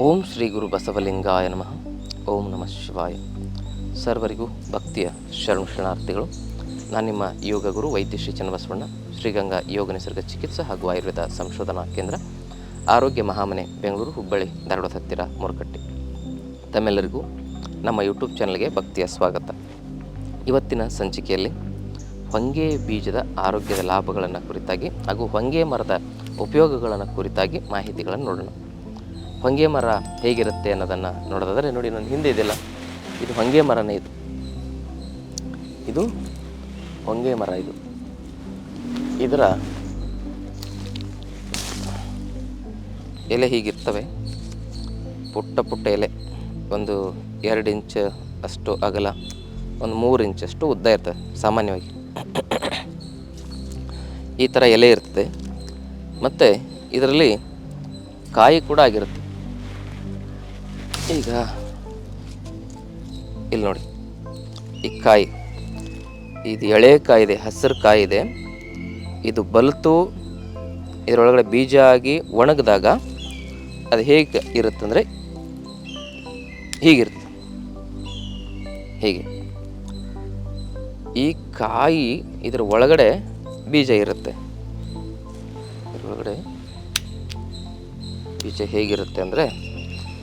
ಓಂ ಶ್ರೀ ಗುರು ಬಸವಲಿಂಗಾಯ ನಮಃ. ಓಂ ನಮಃ ಶಿವಾಯ. ಸರ್ವರಿಗೂ ಭಕ್ತಿಯ ಶರಣ ಶರಣಾರ್ಥಿಗಳು, ನಾನು ನಿಮ್ಮ ಯೋಗ ಗುರು ವೈದ್ಯ ಶ್ರೀ ಚನ್ನಬಸವಣ್ಣ, ಶ್ರೀಗಂಗಾ ಯೋಗ ನಿಸರ್ಗ ಚಿಕಿತ್ಸಾ ಹಾಗೂ ಆಯುರ್ವೇದ ಸಂಶೋಧನಾ ಕೇಂದ್ರ, ಆರೋಗ್ಯ ಮಹಾಮನೆ, ಬೆಂಗಳೂರು, ಹುಬ್ಬಳ್ಳಿ, ಧಾರವಾಡ ಹತ್ತಿರ ಮುರುಕಟ್ಟಿ ತಮ್ಮೆಲ್ಲರಿಗೂ ನಮ್ಮ ಯೂಟ್ಯೂಬ್ ಚಾನಲ್ಗೆ ಭಕ್ತಿಯ ಸ್ವಾಗತ. ಇವತ್ತಿನ ಸಂಚಿಕೆಯಲ್ಲಿ ಹೊಂಗೆ ಬೀಜದ ಆರೋಗ್ಯದ ಲಾಭಗಳನ್ನು ಕುರಿತಾಗಿ ಹಾಗೂ ಹೊಂಗೆ ಮರದ ಉಪಯೋಗಗಳನ್ನು ಕುರಿತಾಗಿ ಮಾಹಿತಿಗಳನ್ನು ನೋಡೋಣ. ಹೊಂಗೆ ಮರ ಹೇಗಿರುತ್ತೆ ಅನ್ನೋದನ್ನು ನೋಡೋದಾದರೆ ನೋಡಿ, ನನ್ನ ಹಿಂದೆ ಇದೆಯಲ್ಲ ಇದು ಹೊಂಗೆ ಮರನೇ ಇದು. ಇದು ಹೊಂಗೆ ಮರ ಇದು. ಇದರ ಎಲೆ ಹೀಗಿರ್ತವೆ. ಪುಟ್ಟ ಪುಟ್ಟ ಎಲೆ. ಒಂದು ಎರಡು ಇಂಚ್ ಅಷ್ಟು ಅಗಲ, ಒಂದು ಮೂರು ಇಂಚಷ್ಟು ಉದ್ದ ಇರ್ತದೆ, ಸಾಮಾನ್ಯವಾಗಿ. ಈ ಥರ ಎಲೆ ಇರ್ತದೆ. ಮತ್ತು ಇದರಲ್ಲಿ ಕಾಯಿ ಕೂಡ ಆಗಿರುತ್ತೆ. ಈಗ ಇಲ್ಲಿ ನೋಡಿ, ಈ ಕಾಯಿ, ಇದು ಎಳೆ ಕಾಯಿ ಇದೆ ಹಸಿರು ಕಾಯಿ ಇದೆ ಇದು ಬಲಿತು, ಇದರೊಳಗಡೆ ಬೀಜ ಆಗಿ ಒಣಗಿದಾಗ ಅದು ಹೇಗೆ ಇರುತ್ತಂದರೆ ಹೀಗಿರುತ್ತೆ. ಹೀಗೆ. ಈ ಕಾಯಿ ಇದರ ಒಳಗಡೆ ಬೀಜ ಇರುತ್ತೆ. ಇದರೊಳಗಡೆ ಬೀಜ ಹೇಗಿರುತ್ತೆ ಅಂದರೆ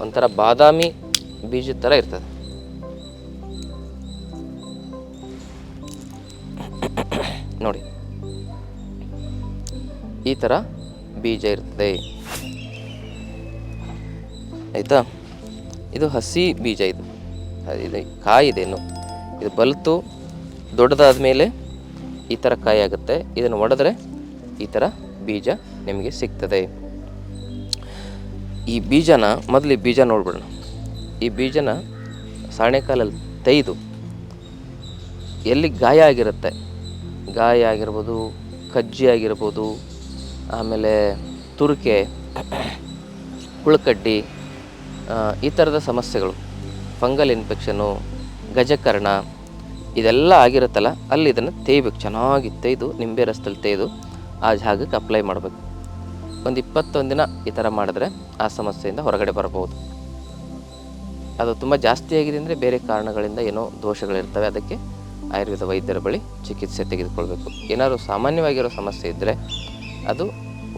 ಒಂಥರ ಬಾದಾಮಿ ಬೀಜದ ಥರ ಇರ್ತದೆ. ನೋಡಿ. ಈ ಥರ ಬೀಜ ಇರ್ತದೆ. ಆಯಿತಾ? ಇದು ಹಸಿ ಬೀಜ ಇದು. ಇದು ಕಾಯಿ ಇದೆ ಇನ್ನು. ಇದು ಬಲಿತು ದೊಡ್ಡದಾದ ಮೇಲೆ ಈ ಥರ ಕಾಯಿ ಆಗುತ್ತೆ. ಇದನ್ನು ಒಡೆದ್ರೆ ಈ ಥರ ಬೀಜ ನಿಮಗೆ ಸಿಗ್ತದೆ. ಈ ಬೀಜನ ಮೊದಲು ಈ ಬೀಜ ನೋಡ್ಬಿಡೋಣ. ಈ ಬೀಜನ ಸಾಣೆಕಾಲಲ್ಲಿ ತೆಯ್ದು ಎಲ್ಲಿ ಗಾಯ ಆಗಿರುತ್ತೆ? ಗಾಯ ಆಗಿರ್ಬೋದು, ಕಜ್ಜಿ ಆಗಿರ್ಬೋದು, ಆಮೇಲೆ ತುರಿಕೆ ಹುಳುಕಡ್ಡಿ ಈ ಥರದ ಸಮಸ್ಯೆಗಳು. ಫಂಗಲ್ ಇನ್ಫೆಕ್ಷನು, ಗಜಕರ್ಣ, ಇದೆಲ್ಲ ಆಗಿರುತ್ತಲ್ಲ, ಅಲ್ಲಿ ಇದನ್ನು ತೇಯ್ಬೇಕು. ಚೆನ್ನಾಗಿ ತೆಯ್ದು ನಿಂಬೆ ರಸದಲ್ಲಿ ತೆಯ್ದು ಆ ಜಾಗಕ್ಕೆ ಅಪ್ಲೈ ಮಾಡಬೇಕು. ಒಂದು ಇಪ್ಪತ್ತೊಂದು ದಿನ ಈ ಥರ ಮಾಡಿದ್ರೆ ಆ ಸಮಸ್ಯೆಯಿಂದ ಹೊರಗಡೆ ಬರಬಹುದು. ಅದು ತುಂಬ ಜಾಸ್ತಿ ಆಗಿದೆ ಅಂದರೆ ಬೇರೆ ಕಾರಣಗಳಿಂದ ಏನೋ ದೋಷಗಳಿರ್ತವೆ. ಅದಕ್ಕೆ ಆಯುರ್ವೇದ ವೈದ್ಯರ ಬಳಿ ಚಿಕಿತ್ಸೆ ತೆಗೆದುಕೊಳ್ಬೇಕು. ಏನಾದರೂ ಸಾಮಾನ್ಯವಾಗಿರೋ ಸಮಸ್ಯೆ ಇದ್ದರೆ ಅದು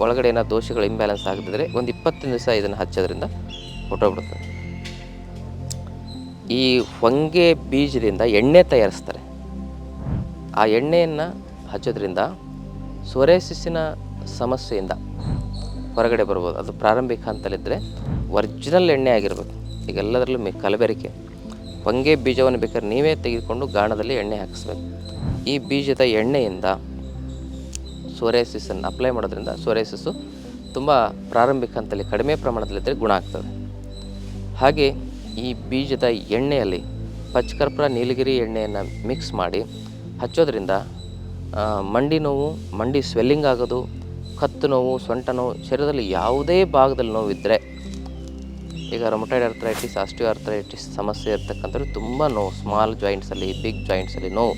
ಒಳಗಡೆ ಏನೋ ದೋಷಗಳು ಇಂಬ್ಯಾಲೆನ್ಸ್ ಆಗದಿದ್ದರೆ ಒಂದು ಇಪ್ಪತ್ತೊಂದು ದಿವಸ ಇದನ್ನು ಹಚ್ಚೋದ್ರಿಂದ ಹೊಟ್ಟೋಗ್ಬಿಡ್ತದೆ ಈ ಹೊಂಗೆ ಬೀಜದಿಂದ ಎಣ್ಣೆ ತಯಾರಿಸ್ತಾರೆ. ಆ ಎಣ್ಣೆಯನ್ನು ಹಚ್ಚೋದ್ರಿಂದ ಸೊರೆಸಿಸಿನ ಸಮಸ್ಯೆಯಿಂದ ಹೊರಗಡೆ ಬರ್ಬೋದು. ಅದು ಪ್ರಾರಂಭಿಕ ಹಂತಲಿದ್ದರೆ ಒರಿಜಿನಲ್ ಎಣ್ಣೆ ಆಗಿರ್ಬೇಕು. ಈಗ ಎಲ್ಲದರಲ್ಲೂ ಮಿ ಕಲಬೆರಕೆ. ಹೊಂಗೆ ಬೀಜವನ್ನು ಬೇಕಾದ್ರೆ ನೀವೇ ತೆಗೆದುಕೊಂಡು ಗಾಣದಲ್ಲಿ ಎಣ್ಣೆ ಹಾಕಿಸ್ಬೇಕು. ಈ ಬೀಜದ ಎಣ್ಣೆಯಿಂದ ಸೋರೇಸಿಸನ್ನು ಅಪ್ಲೈ ಮಾಡೋದ್ರಿಂದ ಸೋರೇಸಿಸು ತುಂಬ ಪ್ರಾರಂಭಿಕ ಹಂತದಲ್ಲಿ ಕಡಿಮೆ ಪ್ರಮಾಣದಲ್ಲಿದ್ದರೆ ಗುಣ ಆಗ್ತದೆ. ಹಾಗೆ ಈ ಬೀಜದ ಎಣ್ಣೆಯಲ್ಲಿ ಪಚ್ಕರ್ಪುರ ನೀಲಗಿರಿ ಎಣ್ಣೆಯನ್ನು ಮಿಕ್ಸ್ ಮಾಡಿ ಹಚ್ಚೋದ್ರಿಂದ ಮಂಡಿ ನೋವು, ಮಂಡಿ ಸ್ವೆಲ್ಲಿಂಗ್ ಆಗೋದು ಕತ್ತು ನೋವು, ಸೊಂಟ ನೋವು, ಶರೀರದಲ್ಲಿ ಯಾವುದೇ ಭಾಗದಲ್ಲಿ ನೋವಿದ್ದರೆ ಈಗ ರೊಮಟೈಡ್ ಅರ್ಥರೈಟಿಸ್ ಆಸ್ಟಿಯೋ ಅರ್ಥರೈಟಿಸ್ ಸಮಸ್ಯೆ ಇರ್ತಕ್ಕಂಥವ್ರು ತುಂಬ ನೋವು ಸ್ಮಾಲ್ ಜಾಯಿಂಟ್ಸಲ್ಲಿ ಬಿಗ್ ಜಾಯಿಂಟ್ಸಲ್ಲಿ ನೋವು.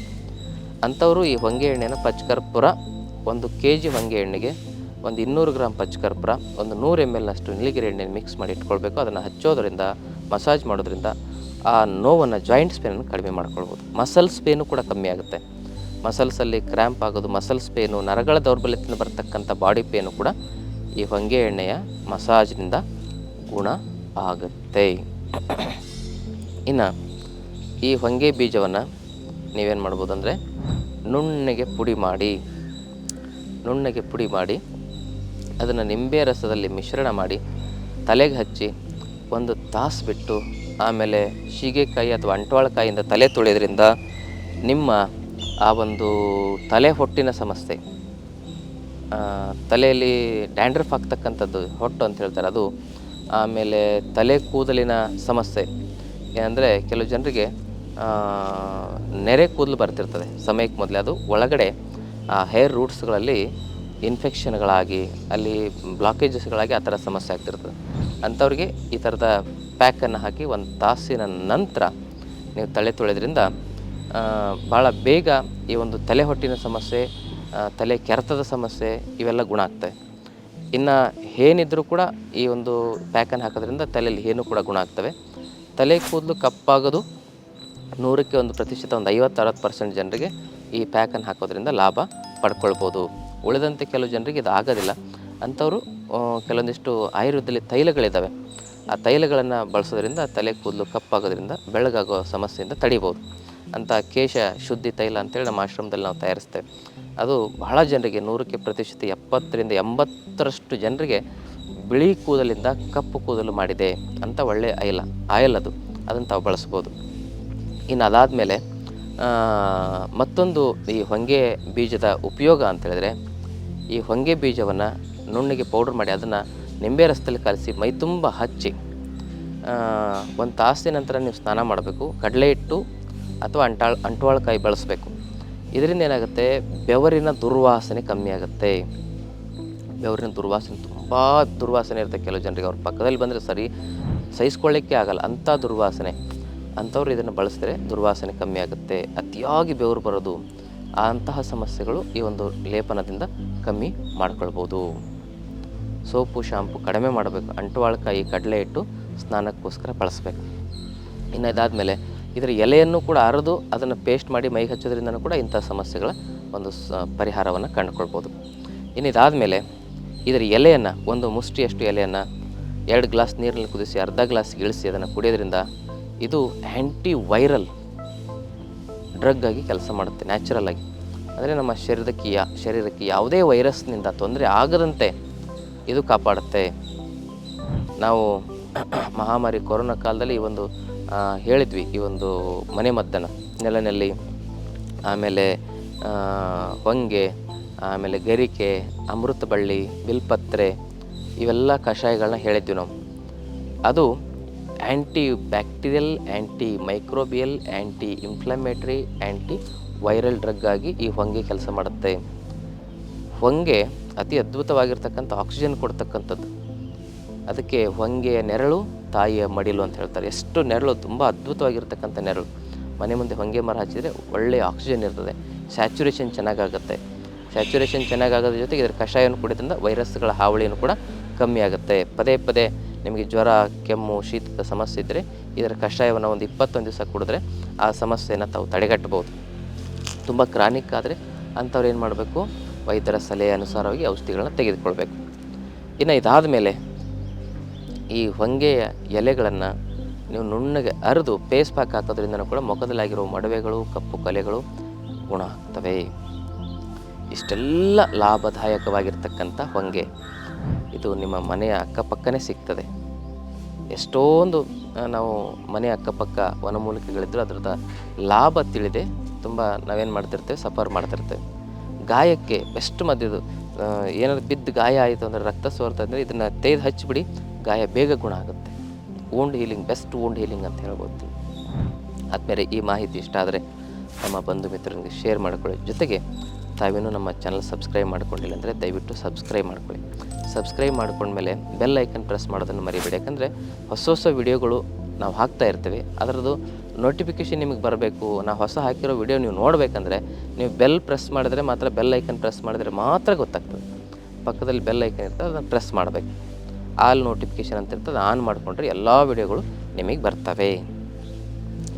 ಅಂಥವರು ಈ ಹೊಂಗೆ ಎಣ್ಣೆನ ಪಚ್ಕರ್ಪುರ ಒಂದು ಕೆ ಜಿ ಹೊಂಗೆ ಎಣ್ಣೆಗೆ ಒಂದು ಇನ್ನೂರು ಗ್ರಾಮ್ ಪಚ್ಕರ್ಪುರ ಒಂದು ನೂರು ಎಂ ಎಲ್ನಷ್ಟು ನೀಲಗಿರಿ ಎಣ್ಣೆ ಮಿಕ್ಸ್ ಮಾಡಿ ಇಟ್ಕೊಳ್ಬೇಕು. ಅದನ್ನು ಹಚ್ಚೋದ್ರಿಂದ ಮಸಾಜ್ ಮಾಡೋದ್ರಿಂದ ಆ ನೋವನ್ನು ಜಾಯಿಂಟ್ಸ್ ಪೇನನ್ನು ಕಡಿಮೆ ಮಾಡ್ಕೊಳ್ಬೋದು. ಮಸಲ್ಸ್ ಪೇನು ಕೂಡ ಕಮ್ಮಿ ಆಗುತ್ತೆ. ಮಸಲ್ಸಲ್ಲಿ ಕ್ರ್ಯಾಂಪ್ ಆಗೋದು, ಮಸಲ್ಸ್ ಪೇನು, ನರಗಳ ದೌರ್ಬಲ್ಯದಿಂದ ಬರ್ತಕ್ಕಂಥ ಬಾಡಿ ಪೇನು ಕೂಡ ಈ ಹೊಂಗೆ ಎಣ್ಣೆಯ ಮಸಾಜ್ನಿಂದ ಗುಣ ಆಗುತ್ತೆ. ಇನ್ನು ಈ ಹೊಂಗೆ ಬೀಜವನ್ನು ನೀವೇನು ಮಾಡ್ಬೋದು ಅಂದರೆ ನುಣ್ಣಗೆ ಪುಡಿ ಮಾಡಿ, ನುಣ್ಣಗೆ ಪುಡಿ ಮಾಡಿ ಅದನ್ನು ನಿಂಬೆ ರಸದಲ್ಲಿ ಮಿಶ್ರಣ ಮಾಡಿ ತಲೆಗೆ ಹಚ್ಚಿ ಒಂದು ತಾಸು ಬಿಟ್ಟು ಆಮೇಲೆ ಶೀಗೆಕಾಯಿ ಅಥವಾ ಅಂಟ್ವಾಳಕಾಯಿಯಿಂದ ತಲೆ ತೊಳೆಯೋದ್ರಿಂದ ನಿಮ್ಮ ಆ ಒಂದು ತಲೆ ಹೊಟ್ಟಿನ ಸಮಸ್ಯೆ. ತಲೆಯಲ್ಲಿ ಡ್ಯಾಂಡ್ರಫ್ ಆಗ್ತಕ್ಕಂಥದ್ದು ಹೊಟ್ಟು ಅಂತ ಹೇಳ್ತಾರೆ. ಅದು ಆಮೇಲೆ ತಲೆ ಕೂದಲಿನ ಸಮಸ್ಯೆ. ಏನಂದರೆ ಕೆಲವು ಜನರಿಗೆ ನೆರೆ ಕೂದಲು ಬರ್ತಿರ್ತದೆ. ಸಮಯಕ್ಕೆ ಮೊದಲೇ ಅದು ಒಳಗಡೆ, ಆ ಹೇರ್ ರೂಟ್ಸ್ಗಳಲ್ಲಿ ಇನ್ಫೆಕ್ಷನ್ಗಳಾಗಿ ಅಲ್ಲಿ ಬ್ಲಾಕೇಜಸ್ಗಳಾಗಿ ಆ ಥರ ಸಮಸ್ಯೆ ಆಗ್ತಿರ್ತದೆ. ಅಂಥವ್ರಿಗೆ ಈ ಥರದ ಪ್ಯಾಕನ್ನು ಹಾಕಿ ಒಂದು ತಾಸಿನ ನಂತರ ನೀವು ತಲೆ ತೊಳೆದ್ರಿಂದ ಭಾಳ ಬೇಗ ಈ ಒಂದು ತಲೆ ಹೊಟ್ಟಿನ ಸಮಸ್ಯೆ ತಲೆ ಕೆರೆತದ ಸಮಸ್ಯೆ ಇವೆಲ್ಲ ಗುಣ ಆಗ್ತವೆ ಇನ್ನು ಏನಿದ್ರೂ ಕೂಡ ಈ ಒಂದು ಪ್ಯಾಕನ್ನು ಹಾಕೋದ್ರಿಂದ ತಲೆಯಲ್ಲಿ ಏನು ಕೂಡ ಗುಣ ಆಗ್ತವೆ. ತಲೆ ಕೂದಲು ಕಪ್ಪಾಗೋದು ನೂರಕ್ಕೆ ಒಂದು ಪ್ರತಿಶತ, ಒಂದು ಐವತ್ತು, ಅರವತ್ತು ಪರ್ಸೆಂಟ್ ಜನರಿಗೆ ಈ ಪ್ಯಾಕನ್ನು ಹಾಕೋದ್ರಿಂದ ಲಾಭ ಪಡ್ಕೊಳ್ಬೋದು. ಉಳಿದಂತೆ ಕೆಲವು ಜನರಿಗೆ ಇದು ಆಗೋದಿಲ್ಲ. ಅಂಥವರು ಕೆಲವೊಂದಿಷ್ಟು ಆಯುರ್ವೇದದಲ್ಲಿ ತೈಲಗಳಿದ್ದಾವೆ. ಆ ತೈಲಗಳನ್ನು ಬಳಸೋದ್ರಿಂದ ತಲೆ ಕೂದಲು ಕಪ್ಪಾಗೋದ್ರಿಂದ ಬೆಳಗಾಗೋ ಸಮಸ್ಯೆಯಿಂದ ತಡಿಬೋದು. ಅಂತ ಕೇಶ ಶುದ್ಧಿ ತೈಲ ಅಂತೇಳಿ ನಮ್ಮ ಆಶ್ರಮದಲ್ಲಿ ನಾವು ತಯಾರಿಸ್ತೇವೆ. ಅದು ಬಹಳ ಜನರಿಗೆ ನೂರಕ್ಕೆ ಪ್ರತಿಶತ ಎಪ್ಪತ್ತರಿಂದ ಎಂಬತ್ತರಷ್ಟು ಜನರಿಗೆ ಬಿಳಿ ಕೂದಲಿಂದ ಕಪ್ಪು ಕೂದಲು ಮಾಡಿದೆ ಅಂತ ಒಳ್ಳೆಯ ಆಯಿಲ್ ಆಯಿಲ್ ಅದು. ಅದನ್ನು ತಾವು ಬಳಸ್ಬೋದು. ಇನ್ನು ಅದಾದಮೇಲೆ ಮತ್ತೊಂದು ಈ ಹೊಂಗೆ ಬೀಜದ ಉಪಯೋಗ ಅಂತೇಳಿದ್ರೆ, ಈ ಹೊಂಗೆ ಬೀಜವನ್ನು ನುಣ್ಣಿಗೆ ಪೌಡ್ರ್ ಮಾಡಿ ಅದನ್ನು ನಿಂಬೆ ರಸದಲ್ಲಿ ಕಲಸಿ ಮೈ ತುಂಬ ಹಚ್ಚಿ ಒಂದು ತಾಸಿನ ನಂತರ ನೀವು ಸ್ನಾನ ಮಾಡಬೇಕು. ಕಡಲೆ ಹಿಟ್ಟು ಅಥವಾ ಅಂಟಾಳ್ ಅಂಟುವಾಳ್ಕಾಯಿ ಬಳಸಬೇಕು. ಇದರಿಂದ ಏನಾಗುತ್ತೆ? ಬೆವರಿನ ದುರ್ವಾಸನೆ ಕಮ್ಮಿ ಆಗುತ್ತೆ. ಬೆವರಿನ ದುರ್ವಾಸನೆ ತುಂಬ ದುರ್ವಾಸನೆ ಇರುತ್ತೆ ಕೆಲವು ಜನರಿಗೆ. ಅವ್ರ ಪಕ್ಕದಲ್ಲಿ ಬಂದರೆ ಸರಿ ಸಹಿಸ್ಕೊಳ್ಳಿಕ್ಕೆ ಆಗಲ್ಲ. ಅಂಥ ದುರ್ವಾಸನೆ. ಅಂಥವ್ರು ಇದನ್ನು ಬಳಸಿದ್ರೆ ದುರ್ವಾಸನೆ ಕಮ್ಮಿ ಆಗುತ್ತೆ. ಅತಿಯಾಗಿ ಬೆವರು ಬರೋದು ಅಂತಹ ಸಮಸ್ಯೆಗಳು ಈ ಒಂದು ಲೇಪನದಿಂದ ಕಮ್ಮಿ ಮಾಡ್ಕೊಳ್ಬೋದು. ಸೋಪು, ಶಾಂಪು ಕಡಿಮೆ ಮಾಡಬೇಕು. ಅಂಟುವಾಳ್ಕಾಯಿ ಕಡಲೆ ಇಟ್ಟು ಸ್ನಾನಕ್ಕೋಸ್ಕರ ಬಳಸಬೇಕು. ಇನ್ನು ಇದಾದಮೇಲೆ ಇದರ ಎಲೆಯನ್ನು ಕೂಡ ಅರೆದು ಅದನ್ನು ಪೇಸ್ಟ್ ಮಾಡಿ ಮೈಗೆ ಹಚ್ಚೋದ್ರಿಂದನೂ ಕೂಡ ಇಂಥ ಸಮಸ್ಯೆಗಳ ಒಂದು ಸ, ಪರಿಹಾರವನ್ನು ಕಂಡುಕೊಳ್ಬೋದು. ಇನ್ನು ಇದಾದಮೇಲೆ ಇದರ ಎಲೆಯನ್ನು, ಒಂದು ಮುಷ್ಟಿಯಷ್ಟು ಎಲೆಯನ್ನು ಎರಡು ಗ್ಲಾಸ್ ನೀರಲ್ಲಿ ಕುದಿಸಿ ಅರ್ಧ ಗ್ಲಾಸ್ ಇಳಿಸಿ ಅದನ್ನು ಕುಡಿಯೋದ್ರಿಂದ ಇದು ಆ್ಯಂಟಿ ವೈರಲ್ ಡ್ರಗ್ ಆಗಿ ಕೆಲಸ ಮಾಡುತ್ತೆ ನ್ಯಾಚುರಲ್ ಆಗಿ. ಅಂದರೆ ನಮ್ಮ ಶರೀರಕ್ಕೆ ಯಾ, ಶರೀರಕ್ಕೆ ಯಾವುದೇ ವೈರಸ್ನಿಂದ ತೊಂದರೆ ಆಗದಂತೆ ಇದು ಕಾಪಾಡುತ್ತೆ. ನಾವು ಮಹಾಮಾರಿ ಕೊರೋನಾ ಕಾಲದಲ್ಲಿ ಈ ಒಂದು ಹೇಳಿದ್ವಿ ಈ ಒಂದು ಮನೆ ಮದ್ದನ್ನು ನೆಲನೆಲ್ಲಿ, ಆಮೇಲೆ ಹೊಂಗೆ, ಆಮೇಲೆ ಗರಿಕೆ ಅಮೃತ ಬಳ್ಳಿ ಬಿಲ್ಪತ್ರೆ, ಇವೆಲ್ಲ ಕಷಾಯಗಳನ್ನ ಹೇಳಿದ್ವಿ ನಾವು. ಅದು anti bacterial anti microbial anti inflammatory anti viral drug ಆಗಿ ಈ ಹೊಂಗೆ ಕೆಲಸ ಮಾಡುತ್ತೆ. ಹೊಂಗೆ ಅತಿ ಅದ್ಭುತವಾಗಿರ್ತಕ್ಕಂಥ ಆಕ್ಸಿಜನ್ ಕೊಡ್ತಕ್ಕಂಥದ್ದು. ಅದಕ್ಕೆ ಹೊಂಗೆಯ ನೆರಳು, ತಾಯಿಯ ಮಡಿಲು ಅಂತ ಹೇಳ್ತಾರೆ. ಎಷ್ಟು ನೆರಳು, ತುಂಬ ಅದ್ಭುತವಾಗಿರ್ತಕ್ಕಂಥ ನೆರಳು. ಮನೆ ಮುಂದೆ ಹೊಂಗೆ ಮರ ಹಚ್ಚಿದರೆ ಒಳ್ಳೆಯ ಆಕ್ಸಿಜನ್ ಇರ್ತದೆ. ಸ್ಯಾಚುರೇಷನ್ ಚೆನ್ನಾಗಾಗುತ್ತೆ. ಸ್ಯಾಚುರೇಷನ್ ಚೆನ್ನಾಗಾಗೋದ್ರ ಜೊತೆಗೆ ಇದರ ಕಷಾಯವನ್ನು ಕುಡಿದ್ರಿಂದ ವೈರಸ್ಗಳ ಹಾವಳಿಯನ್ನು ಕೂಡ ಕಮ್ಮಿ ಆಗುತ್ತೆ. ಪದೇ ಪದೇ ನಿಮಗೆ ಜ್ವರ, ಕೆಮ್ಮು, ಶೀತದ ಸಮಸ್ಯೆ ಇದ್ದರೆ ಇದರ ಕಷಾಯವನ್ನು ಒಂದು ಇಪ್ಪತ್ತೊಂದು ದಿವಸ ಕುಡಿದ್ರೆ ಆ ಸಮಸ್ಯೆಯನ್ನು ತಾವು ತಡೆಗಟ್ಟಬಹುದು. ತುಂಬ ಕ್ರಾನಿಕ್ ಆದರೆ ಅಂಥವ್ರು ಏನು ಮಾಡಬೇಕು? ವೈದ್ಯರ ಸಲಹೆ ಅನುಸಾರವಾಗಿ ಔಷಧಿಗಳನ್ನ ತೆಗೆದುಕೊಳ್ಬೇಕು. ಇನ್ನು ಇದಾದ ಮೇಲೆ ಈ ಹೊಂಗೆಯ ಎಲೆಗಳನ್ನು ನೀವು ನುಣ್ಣಗೆ ಅರೆದು ಪೇಸ್ ಪ್ಯಾಕ್ ಹಾಕೋದ್ರಿಂದ ಕೂಡ ಮುಖದಲ್ಲಾಗಿರೋ ಮಡವೆಗಳು, ಕಪ್ಪು ಕಲೆಗಳು ಗುಣ ಆಗ್ತವೆ. ಇಷ್ಟೆಲ್ಲ ಲಾಭದಾಯಕವಾಗಿರ್ತಕ್ಕಂಥ ಹೊಂಗೆ ಇದು ನಿಮ್ಮ ಮನೆಯ ಅಕ್ಕಪಕ್ಕನೇ ಸಿಗ್ತದೆ. ಎಷ್ಟೊಂದು ನಾವು ಮನೆಯ ಅಕ್ಕಪಕ್ಕ ವನಮೂಲಿಕೆಗಳಿದ್ದರೂ ಅದರದ ಲಾಭ ತಿಳಿದೆ. ತುಂಬ ನಾವೇನು ಮಾಡ್ತಿರ್ತೇವೆ? ಸಫರ್ ಮಾಡ್ತಿರ್ತೇವೆ. ಗಾಯಕ್ಕೆ ಬೆಸ್ಟ್ ಮದ್ದಿದು ಏನಾದ್ರು ಬಿದ್ದು ಗಾಯ ಆಯಿತು ಅಂದರೆ ರಕ್ತ ಸೋರ್ತಾ ಅಂದರೆ ಇದನ್ನು ತೆಗೆದು ಹಚ್ಚಿಬಿಡಿ. ಗಾಯ ಬೇಗ ಗುಣ ಆಗುತ್ತೆ. Wound healing best wound healing ಅಂತ ಹೇಳ್ಬೋದು. ಆದಮೇಲೆ ಈ ಮಾಹಿತಿ ಇಷ್ಟ ಆದರೆ ನಮ್ಮ ಬಂಧು ಮಿತ್ರರಿಗೆ ಶೇರ್ ಮಾಡಿಕೊಳ್ಳಿ. ಜೊತೆಗೆ ತಾವೇನು ನಮ್ಮ ಚಾನಲ್ ಸಬ್ಸ್ಕ್ರೈಬ್ ಮಾಡ್ಕೊಂಡಿಲ್ಲ ಅಂದರೆ ದಯವಿಟ್ಟು ಸಬ್ಸ್ಕ್ರೈಬ್ ಮಾಡ್ಕೊಳ್ಳಿ. ಸಬ್ಸ್ಕ್ರೈಬ್ ಮಾಡ್ಕೊಂಡ್ಮೇಲೆ ಬೆಲ್ ಐಕನ್ ಪ್ರೆಸ್ ಮಾಡೋದನ್ನು ಮರಿಬೇಡಿ. ಯಾಕಂದರೆ ಹೊಸ ಹೊಸ ವಿಡಿಯೋಗಳು ನಾವು ಹಾಕ್ತಾ ಇರ್ತೀವಿ. ಅದರದ್ದು ನೋಟಿಫಿಕೇಷನ್ ನಿಮಗೆ ಬರಬೇಕು. ನಾವು ಹೊಸ ಹಾಕಿರೋ ವಿಡಿಯೋ ನೀವು ನೋಡಬೇಕಂದ್ರೆ ನೀವು ಬೆಲ್ ಪ್ರೆಸ್ ಮಾಡಿದ್ರೆ ಮಾತ್ರ ಬೆಲ್ ಐಕನ್ ಪ್ರೆಸ್ ಮಾಡಿದ್ರೆ ಮಾತ್ರ ಗೊತ್ತಾಗ್ತದೆ. ಪಕ್ಕದಲ್ಲಿ ಬೆಲ್ ಐಕನ್ ಇರ್ತದೆ, ಅದನ್ನು ಪ್ರೆಸ್ ಮಾಡಬೇಕು. ಆಲ್ ನೋಟಿಫಿಕೇಷನ್ ಅಂತ ಇರ್ತದೆ, ಆನ್ ಮಾಡಿಕೊಂಡ್ರೆ ಎಲ್ಲ ವಿಡಿಯೋಗಳು ನಿಮಗೆ ಬರ್ತವೆ.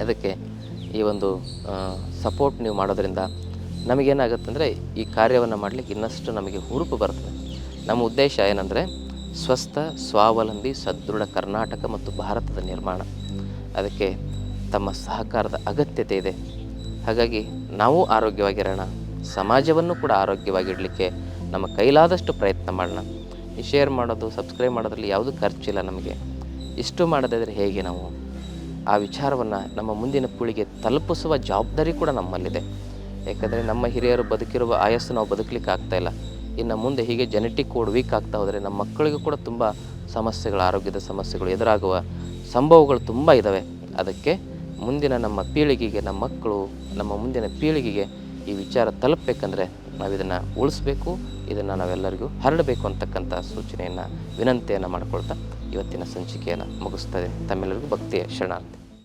ಅದಕ್ಕೆ ಈ ಒಂದು ಸಪೋರ್ಟ್ ನೀವು ಮಾಡೋದ್ರಿಂದ ನಮಗೇನಾಗುತ್ತೆ ಅಂದರೆ ಈ ಕಾರ್ಯವನ್ನು ಮಾಡಲಿಕ್ಕೆ ಇನ್ನಷ್ಟು ನಮಗೆ ಹುರುಪು ಬರ್ತದೆ. ನಮ್ಮ ಉದ್ದೇಶ ಏನಂದರೆ ಸ್ವಸ್ಥ, ಸ್ವಾವಲಂಬಿ, ಸದೃಢ ಕರ್ನಾಟಕ ಮತ್ತು ಭಾರತದ ನಿರ್ಮಾಣ. ಅದಕ್ಕೆ ತಮ್ಮ ಸಹಕಾರದ ಅಗತ್ಯತೆ ಇದೆ. ಹಾಗಾಗಿ ನಾವು ಆರೋಗ್ಯವಾಗಿರೋಣ, ಸಮಾಜವನ್ನು ಕೂಡ ಆರೋಗ್ಯವಾಗಿಡಲಿಕ್ಕೆ ನಮ್ಮ ಕೈಲಾದಷ್ಟು ಪ್ರಯತ್ನ ಮಾಡೋಣ. ಶೇರ್ ಮಾಡೋದು ಸಬ್ಸ್ಕ್ರೈಬ್ ಮಾಡೋದ್ರಲ್ಲಿ ಯಾವುದೂ ಖರ್ಚಿಲ್ಲ ನಮಗೆ. ಇಷ್ಟು ಮಾಡೋದಾದರೆ ಹೇಗೆ ನಾವು? ಆ ವಿಚಾರವನ್ನು ನಮ್ಮ ಮುಂದಿನ ಪೀಳಿಗೆ ತಲುಪಿಸುವ ಜವಾಬ್ದಾರಿ ಕೂಡ ನಮ್ಮಲ್ಲಿದೆ. ಯಾಕಂದರೆ ನಮ್ಮ ಹಿರಿಯರು ಬದುಕಿರುವ ಆಯಸ್ಸು ನಾವು ಬದುಕಲಿಕ್ಕೆ ಆಗ್ತಾ ಇಲ್ಲ. ಇನ್ನು ಮುಂದೆ ಹೀಗೆ ಜೆನೆಟಿಕ್ ಕೋಡ್ ವೀಕ್ ಆಗ್ತಾ ಹೋದರೆ ನಮ್ಮ ಮಕ್ಕಳಿಗೂ ಕೂಡ ತುಂಬ ಸಮಸ್ಯೆಗಳು, ಆರೋಗ್ಯದ ಸಮಸ್ಯೆಗಳು ಎದುರಾಗುವ ಸಂಭವಗಳು ತುಂಬ ಇದ್ದಾವೆ ಅದಕ್ಕೆ ಮುಂದಿನ ನಮ್ಮ ಪೀಳಿಗೆಗೆ, ನಮ್ಮ ಮಕ್ಕಳು, ನಮ್ಮ ಮುಂದಿನ ಪೀಳಿಗೆಗೆ ಈ ವಿಚಾರ ತಲುಪಬೇಕಂದ್ರೆ ನಾವು ಇದನ್ನು ಉಳಿಸ್ಬೇಕು. ಇದನ್ನು ನಾವೆಲ್ಲರಿಗೂ ಹರಡಬೇಕು ಅಂತಕ್ಕಂಥ ಸೂಚನೆಯನ್ನು ವಿನಂತಿಯನ್ನು ಮಾಡಿಕೊಳ್ತಾ ಇವತ್ತಿನ ಸಂಚಿಕೆಯನ್ನು ಮುಗಿಸ್ತದೆ ತಮ್ಮೆಲ್ಲರಿಗೂ ಭಕ್ತಿಯ ಶರಣಾರ್ಥಿ.